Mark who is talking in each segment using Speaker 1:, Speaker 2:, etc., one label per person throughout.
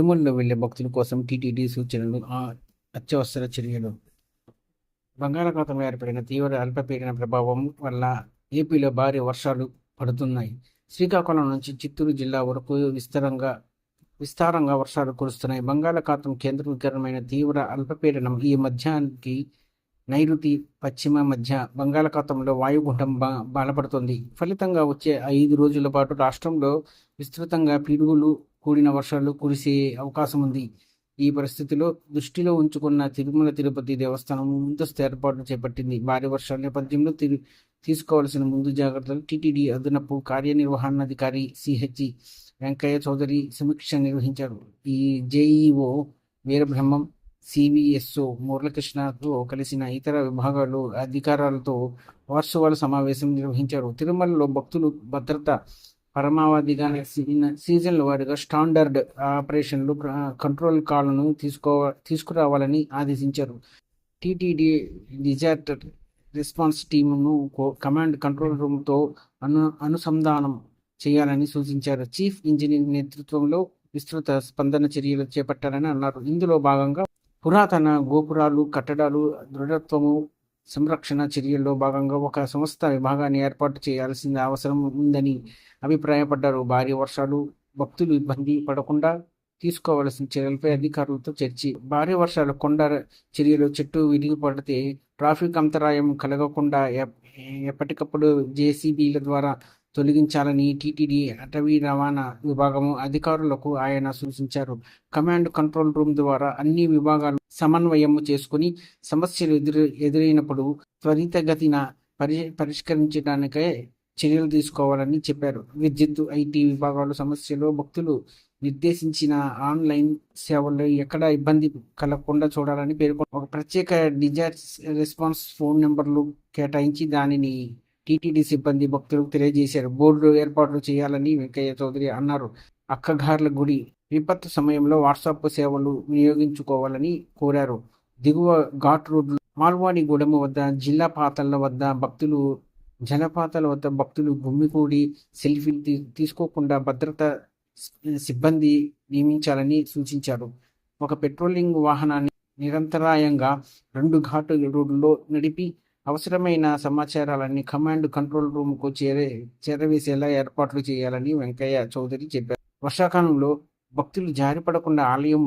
Speaker 1: తిరుమలలో వెళ్ళే భక్తుల కోసం టీటీడీ సూచనలు అత్యవసర చర్యలు. బంగాళాఖాతంలో ఏర్పడిన తీవ్ర అల్పపీడన ప్రభావం వల్ల ఏపీలో భారీ వర్షాలు పడుతున్నాయి. శ్రీకాకుళం నుంచి చిత్తూరు జిల్లా వరకు విస్తారంగా విస్తారంగా వర్షాలు కురుస్తున్నాయి. బంగాళాఖాతం కేంద్రీకరమైన తీవ్ర అల్పపీడనం ఈ మధ్యానికి నైరుతి పశ్చిమ మధ్య బంగాళాఖాతంలో వాయుగుండం బా బలపడుతుంది. ఫలితంగా వచ్చే ఐదు రోజుల పాటు రాష్ట్రంలో విస్తృతంగా పిడుగులు కూడిన వర్షాలు కురిసే అవకాశం ఉంది. ఈ పరిస్థితిలో దృష్టిలో ఉంచుకున్న తిరుమల తిరుపతి దేవస్థానం ముందస్తు ఏర్పాట్లు చేపట్టింది. భారీ వర్షాల నేపథ్యంలో తీసుకోవాల్సిన ముందు జాగ్రత్తలు టీటీడీ అదనపు కార్యనిర్వహణాధికారి సిహెచ్ వెంకయ్య చౌదరి సమీక్ష నిర్వహించారు. ఈ జేఈఓ వీరబ్రహ్మం సివిఎస్ఓ మురళకృష్ణతో కలిసిన ఇతర విభాగాలు అధికారులతో వార్షికాల సమావేశం నిర్వహించారు. తిరుమలలో భక్తులు భద్రత పరమావధిగా సీజన్ల వారీగా స్టాండర్డ్ ఆపరేషన్లు కంట్రోల్ కాలను తీసుకో తీసుకురావాలని ఆదేశించారు. టీటీడీ డిజాస్టర్ రెస్పాన్స్ టీమును కమాండ్ కంట్రోల్ రూమ్తో అను అనుసంధానం చేయాలని సూచించారు. చీఫ్ ఇంజనీర్ నేతృత్వంలో విస్తృత స్పందన చర్యలు చేపట్టాలని అన్నారు. ఇందులో భాగంగా పురాతన గోపురాలు కట్టడాలు దృఢత్వము సంరక్షణ చర్యల్లో భాగంగా ఒక సంస్థ విభాగాన్ని ఏర్పాటు చేయాల్సిన అవసరం ఉందని అభిప్రాయపడ్డారు. భారీ వర్షాలు భక్తులు ఇబ్బంది పడకుండా తీసుకోవాల్సిన చర్యలపై అధికారులతో చర్చి. భారీ వర్షాలు కొండ చర్యలు చెట్టు విరిగి పడితే ట్రాఫిక్ అంతరాయం కలగకుండా ఎప్పటికప్పుడు జేసీబీల ద్వారా తొలగించాలని టీటీడీ అటవీ రవాణా విభాగము అధికారులకు ఆయన సూచించారు. కమాండ్ కంట్రోల్ రూమ్ ద్వారా అన్ని విభాగాలు సమన్వయం చేసుకుని సమస్యలు ఎదురు ఎదురైనప్పుడు త్వరితగతిన పరి పరిష్కరించడానికే చర్యలు తీసుకోవాలని చెప్పారు. విద్యుత్ ఐటీ విభాగాలు సమస్యలు భక్తులు నిర్దేశించిన ఆన్లైన్ సేవల్లో ఎక్కడ ఇబ్బంది కలగకుండా చూడాలని పేర్కొన్నారు ఒక ప్రత్యేక డిజాస్ రెస్పాన్స్ ఫోన్ నెంబర్లు కేటాయించి దానిని టీటీడీ సిబ్బంది భక్తులకు తెలియజేశారు. బోర్డు ఏర్పాట్లు చేయాలని వెంకయ్య చౌదరి అన్నారు. అక్కగార్ల గుడి విపత్తు సమయంలో వాట్సాప్ సేవలు వినియోగించుకోవాలని కోరారు. దిగువ ఘాట్ రోడ్లు మాల్వాడిగూడెం వద్ద జిల్లా పాతల వద్ద భక్తులు జలపాతాల వద్ద భక్తులు గుమ్మికూడి సెల్ఫీలు తీ తీసుకోకుండా భద్రత సిబ్బంది నియమించాలని సూచించారు. ఒక పెట్రోలింగ్ వాహనాన్ని నిరంతరాయంగా రెండు ఘాటు రోడ్లలో నడిపి అవసరమైన సమాచారాలన్నీ కమాండ్ కంట్రోల్ రూమ్కు చేరే చేరవేసేలా ఏర్పాట్లు చేయాలని వెంకయ్య చౌదరి చెప్పారు. వర్షాకాలంలో భక్తులు జారిపడకుండా ఆలయం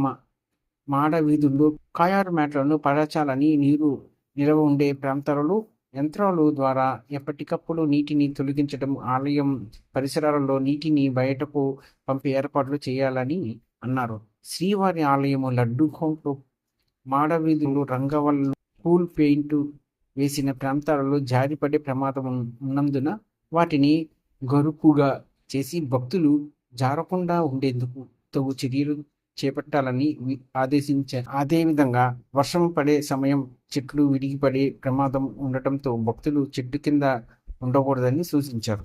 Speaker 1: మాడ వీధుల్లో కాయారు మ్యాట్లను పరచాలని నీరు నిలవ ఉండే ప్రాంతాలలో యంత్రాలు ద్వారా ఎప్పటికప్పుడు నీటిని తొలగించడం ఆలయం పరిసరాలలో నీటిని బయటకు పంపే ఏర్పాట్లు చేయాలని అన్నారు. శ్రీవారి ఆలయము లడ్డు మాడ మాడవీధులు రంగవల్లు కూల్ పెయింట్ వేసిన ప్రాంతాలలో జారిపడే ప్రమాదం ఉన్నందున వాటిని గరుకుగా చేసి భక్తులు జారకుండా ఉండేందుకు తగు చర్యలు చేపట్టాలని ఆదేశించారు. అదేవిధంగా వర్షం పడే సమయం చెట్లు విరిగిపడే ప్రమాదం ఉండటంతో భక్తులు చెట్టు కింద ఉండకూడదని సూచించారు.